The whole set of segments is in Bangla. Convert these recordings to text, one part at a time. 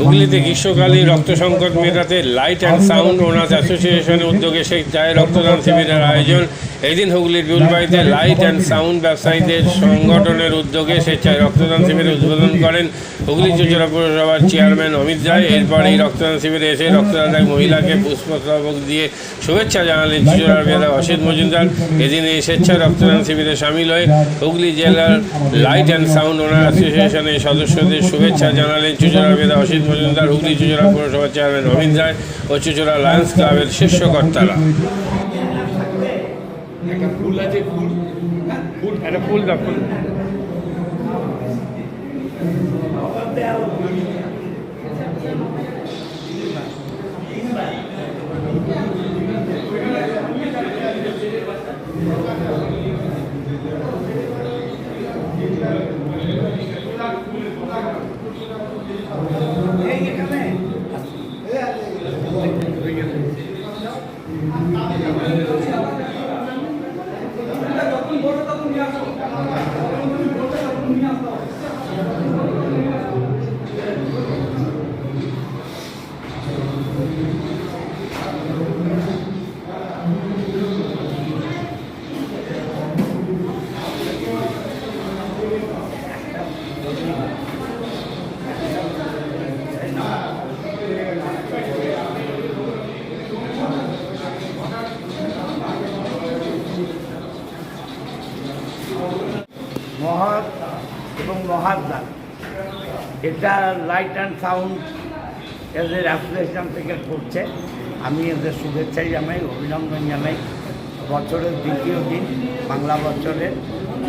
হুগলিতে গ্রীষ্মকালীন রক্ত সংকট মেটাতে লাইট অ্যান্ড সাউন্ড ওনার্স অ্যাসোসিয়েশনের উদ্যোগে স্বেচ্ছায় রক্তদান শিবিরের আয়োজন। এদিন হুগলির বিউলবাড়িতে লাইট অ্যান্ড সাউন্ড ব্যবসায়ীদের সংগঠনের উদ্যোগে স্বেচ্ছায় রক্তদান শিবিরের উদ্বোধন করেন হুগলি চুচড়া পৌরসভার চেয়ারম্যান অমিত রায়। এরপর এই রক্তদান শিবিরে এসে রক্তদান এক মহিলাকে পুষ্পস্তবক দিয়ে শুভেচ্ছা জানালেন চুচড়ার বেদা অসিত মজুমদার। এদিন এই স্বেচ্ছায় রক্তদান শিবিরে সামিল হয়ে হুগলি জেলার লাইট অ্যান্ড সাউন্ড ওনার অ্যাসোসিয়েশনের সদস্যদের শুভেচ্ছা জানালেন চুচড়া বেদা অসিত মজুমদার হুগলি চুচড়া পৌরসভার চেয়ারম্যান রবীন্দ্র রায় ও চুচড়া লায়ন্স ক্লাবের শীর্ষকর্তারা ফুল আছে, ফুল। ফুল, একটা ফুল দা ফুল মহৎ এবং মহাদান এটা লাইট অ্যান্ড সাউন্ড এদের অ্যাসোসিয়েশন থেকে করছে। আমি এদের শুভেচ্ছা জানাই, অভিনন্দন জানাই। বছরের দ্বিতীয় দিন, বাংলা বছরের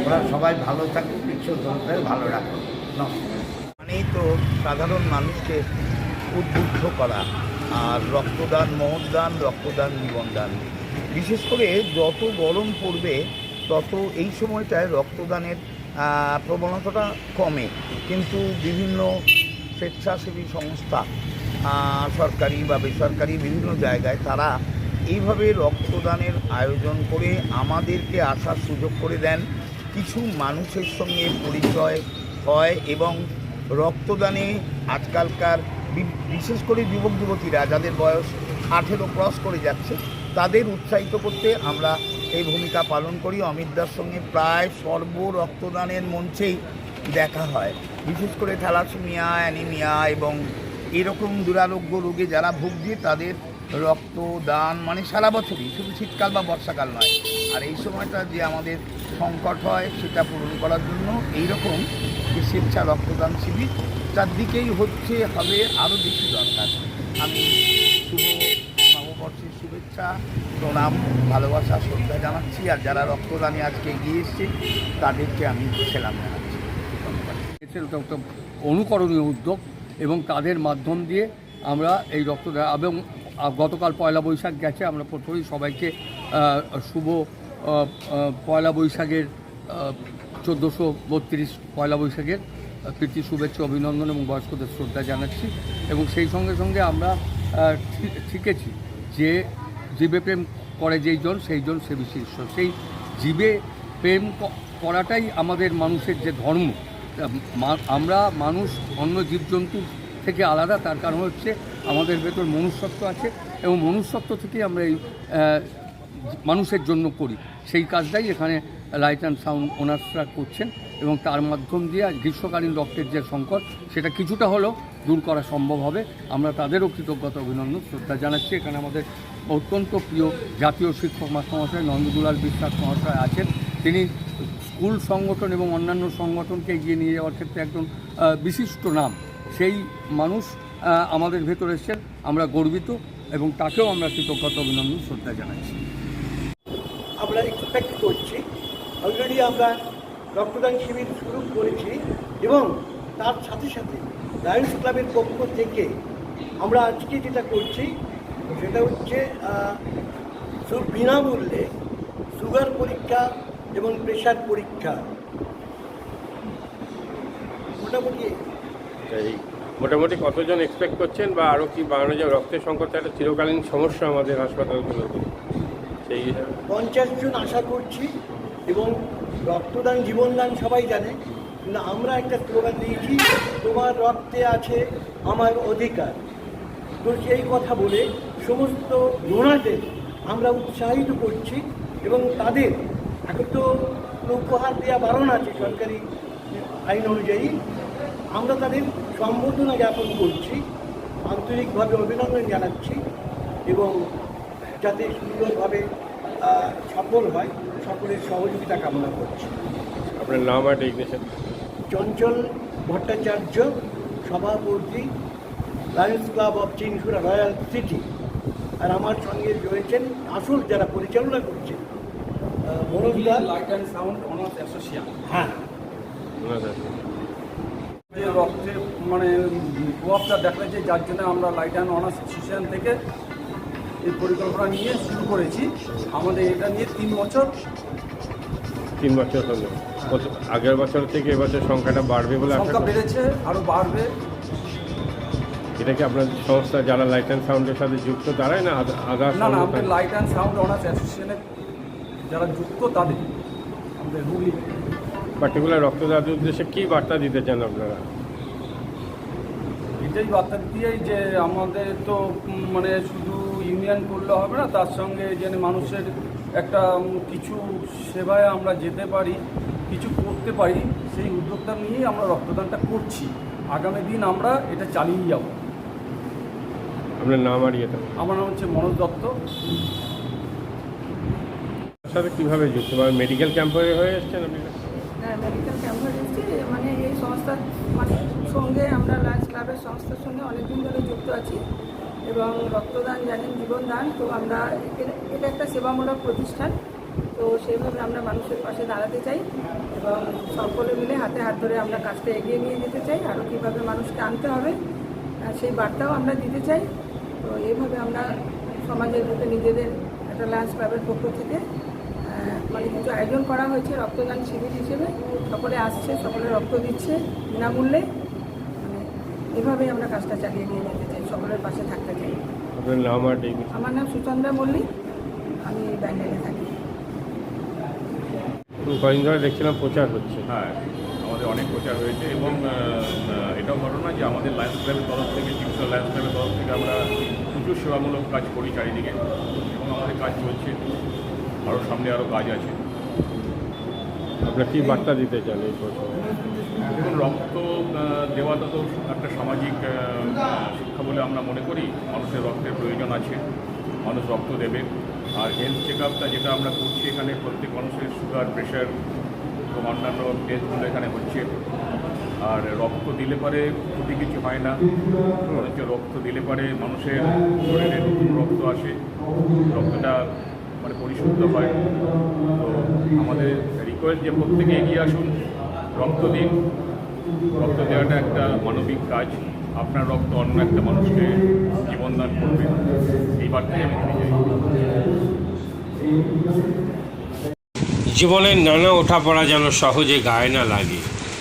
ওরা সবাই ভালো থাকে বিশ্ব ধরতে ভালো রাখে নমস্কার। মানেই তো সাধারণ মানুষকে উদ্বুদ্ধ করা আর রক্তদান মহদান রক্তদান, জীবনদান। বিশেষ করে যত গরম পড়বে, তত এই সময়টায় রক্তদানের প্রবণতাটা কমে। কিন্তু বিভিন্ন স্বেচ্ছাসেবী সংস্থা সরকারি বা বেসরকারি বিভিন্ন জায়গায় তারা এইভাবে রক্তদানের আয়োজন করে আমাদেরকে আসার সুযোগ করে দেন। কিছু মানুষের সঙ্গে পরিচয় হয় এবং রক্তদানে আজকালকার বিশেষ করে যুবক যুবতীরা যাদের বয়স আঠেরো ক্রস করে যাচ্ছে, তাদের উৎসাহিত করতে আমরা এই ভূমিকা পালন করি অমিতদার সঙ্গে প্রায় সর্ব রক্তদানের মঞ্চেই দেখা হয়। বিশেষ করে থ্যালাসেমিয়া, অ্যানিমিয়া এবং এরকম দুরারোগ্য রোগে যারা ভুগছে, তাদের রক্তদান মানে সারা বছরই, শুধু শীতকাল বা বর্ষাকাল নয়। আর এই সময়টা যে আমাদের সংকট হয়, সেটা পূরণ করার জন্য এইরকম যে স্বেচ্ছা রক্তদান শিবির, চারদিকেই হচ্ছে, হবে আরও বেশি দরকার। আমি শুভ শুভেচ্ছা প্রণাম, ভালোবাসা, শ্রদ্ধা জানাচ্ছি। আর যারা রক্তদানে আজকে এগিয়ে এসছে, তাদেরকে আমি সেলাম জানাচ্ছি। একটা অনুকরণীয় উদ্যোগ এবং তাদের মাধ্যম দিয়ে আমরা এই রক্তদান এবং গতকাল পয়লা বৈশাখ গেছে, আমরা প্রথমেই সবাইকে শুভ পয়লা বৈশাখের চোদ্দোশো বত্রিশ পয়লা বৈশাখের প্রীতি, শুভেচ্ছা, অভিনন্দন এবং বয়স্কদের শ্রদ্ধা জানাচ্ছি। এবং সেই সঙ্গে সঙ্গে আমরা শিখেছি যে জীবে প্রেম করে যেই জন, সেই জন সে বেশি ঈশ্বর। সেই জীবে প্রেম করাটাই আমাদের মানুষের যে ধর্ম আমরা মানুষ অন্য জীবজন্তুর থেকে আলাদা, তার কারণ হচ্ছে আমাদের ভেতর মনুষ্যত্ব আছে এবং মনুষ্যত্ব থেকেই আমরা এই মানুষের জন্য করি। সেই কাজটাই এখানে লাইট অ্যান্ড সাউন্ড ওনার্সরা করছেন এবং তার মাধ্যম দিয়ে আজ গ্রীষ্মকালীন রক্তের যে সংকট, সেটা কিছুটা হলেও দূর করা সম্ভব হবে। আমরা তাদেরও কৃতজ্ঞতা, অভিনন্দন, শ্রদ্ধা জানাচ্ছি। এখানে আমাদের অত্যন্ত প্রিয় জাতীয় শিক্ষক মাস্টারমশাই নন্দদুলাল বিশ্বাস মহাশয় আছেন। তিনি স্কুল সংগঠন এবং অন্যান্য সংগঠনকে এগিয়ে নিয়ে যাওয়ার ক্ষেত্রে একজন বিশিষ্ট নাম। সেই মানুষ আমাদের ভেতরে এসেছেন। আমরা গর্বিত এবং তাকেও আমরা কৃতজ্ঞতা অভিনন্দন, শ্রদ্ধা জানাচ্ছি। আমরা এক্সপেক্ট করছি। অলরেডি আমরা রক্তদান শিবির শুরু করেছি এবং তার সাথে সাথে লায়ন্স ক্লাবের পক্ষ থেকে আমরা আজকে যেটা করছি সেটা হচ্ছে বিনামূল্যে সুগার পরীক্ষা এবং প্রেশার পরীক্ষা। মোটামুটি মোটামুটি কতজন এক্সপেক্ট করছেন বা আরও কি বাড়ানো যায়? রক্তের সংকট একটা চিরকালীন সমস্যা আমাদের হাসপাতালগুলোতে। সেই পঞ্চাশ জন আশা করছি এবং রক্তদান জীবনদান সবাই জানে। না আমরা একটা স্লোগান দিয়েছি তোমার রক্তে আছে আমার অধিকার। তো সেই কথা বলে সমস্ত ডোনারদের আমরা উৎসাহিত করছি এবং তাদের এখন তো উপহার দেওয়া বারণ আছে সরকারি আইন অনুযায়ী। আমরা তাদের সম্বোধনা জ্ঞাপন করছি আন্তরিকভাবে অভিনন্দন জানাচ্ছি এবং যাতে সুন্দরভাবে সফল হয় সকলের সহযোগিতা কামনা করছি। আপনার নাম আর চঞ্চল ভট্টাচার্য সভাপতি Lions Club of Chinsurah Royal City আর আমার সঙ্গে রয়েছেন আসল যারা পরিচালনা করছেন আহ, light and sound owners association হ্যাঁ। যে রক্তের মানে প্রভাবটা দেখা যায় যার জন্য আমরা লাইট অ্যান্ড অনার্স অ্যাসোসিয়েশন থেকে এই পরিকল্পনা নিয়ে শুরু করেছি। আমাদের এটা নিয়ে তিন বছর। তিন বছর হলো। আগের বছর থেকে এবছর সংখ্যাটা বাড়বে বলে আশা সংখ্যা বেড়েছে আরও বাড়বে। এটা কি আপনার সংস্থা যারা লাইট অ্যান্ড সাউন্ডের সাথে যুক্ত তারাই না আদার না না আমাদের লাইট অ্যান্ড সাউন্ড অনার্স অ্যাসোসিয়েশনের যারা যুক্ত তাদের। আমাদের হুগলি পার্টিকুলার রক্তদাতার উদ্দেশ্যে কী বার্তা দিতে চান আপনারা? এটাই বার্তা দিয়েই যে আমাদের তো মানে শুধু ইউনিয়ন করলে হবে না তার সঙ্গে যেন মানুষের একটা কিছু সেবায় আমরা যেতে পারি কিছু করতে পারি সেই উদ্যোগটা নিয়েই আমরা রক্তদানটা করছি। আগামী দিন আমরা এটা চালিয়ে যাব। আপনার নাম আর ইয়েটা? আমার নাম হচ্ছে মনোজ দত্ত। তার সাথে কীভাবে যুক্ত? বা মেডিকেল ক্যাম্পে হয়ে এসছেন আপনি? হ্যাঁ মেডিকেল ক্যাম্প এসেছি। মানে এই সংস্থার মানে সঙ্গে আমরা লাঞ্চ ক্লাবের সংস্থার সঙ্গে অনেকদিন ধরে যুক্ত আছি। এবং রক্তদান জানেন জীবনদান তো আমরা এটা একটা সেবামূলক প্রতিষ্ঠান। তো সেইভাবে আমরা মানুষের পাশে দাঁড়াতে চাই। এবং সকলে মিলে হাতে হাত ধরে আমরা কাজটা এগিয়ে নিয়ে যেতে চাই। আরও কীভাবে মানুষকে আনতে হবে সেই বার্তাও আমরা দিতে চাই। এইভাবে আমরা সমাজের মধ্যে নিজেদের একটা লাঞ্চ ক্লাবের পক্ষ থেকে মানে কিছু আয়োজন করা হয়েছে রক্তদান শিবির হিসেবে। সকলে আসছে সকলে রক্ত দিচ্ছে বিনামূল্যে। মানে এভাবেই আমরা কাজটা চালিয়ে নিয়ে যেতে চাই সকলের পাশে থাকতে চাই। আমার নাম সুচন্দ্রা মল্লিক আমি ব্যাঙ্গালে থাকি। কদিন ধরে দেখছিলাম প্রচার হচ্ছে। হ্যাঁ আমাদের অনেক প্রচার হয়েছে এবং এটাও ঘটনা যে আমাদের লায়ন্স ক্লাবের তরফ থেকে চিকিৎসা লায়ন্স ক্লাবের তরফ থেকে আমরা প্রচুর সেবামূলক কাজ করি চারিদিকে এবং আমাদের কাজ চলছে। আরও সামনে আরও কাজ আছে। আপনার কী বার্তা দিতে চান এই দেখুন রক্ত দেওয়াটা তো একটা সামাজিক শিক্ষা বলে আমরা মনে করি। মানুষের রক্তের প্রয়োজন আছে মানুষ রক্ত দেবে। আর হেলথ চেক আপটা যেটা আমরা করছি এখানে প্রত্যেক মানুষের সুগার প্রেশার এবং অন্যান্য টেস্টগুলো এখানে হচ্ছে। আর রক্ত দিলে পরে ক্ষতি কিছু হয় না। বরঞ্চ রক্ত দিলে পরে মানুষের শরীরে নতুন রক্ত আসে। রক্তটা মানে পরিশুদ্ধ হয়। তো আমাদের রিকোয়েস্ট যে প্রত্যেকে এগিয়ে আসুন, রক্ত দিন। রক্ত দেওয়াটা একটা মানবিক কাজ। আপনার রক্ত অন্য একটা মানুষকে জীবনদান করবে। এই বার্তাই আমি চাই। জীবনের নানা ওঠাপড়া যেন সহজে গায়ে না লাগে।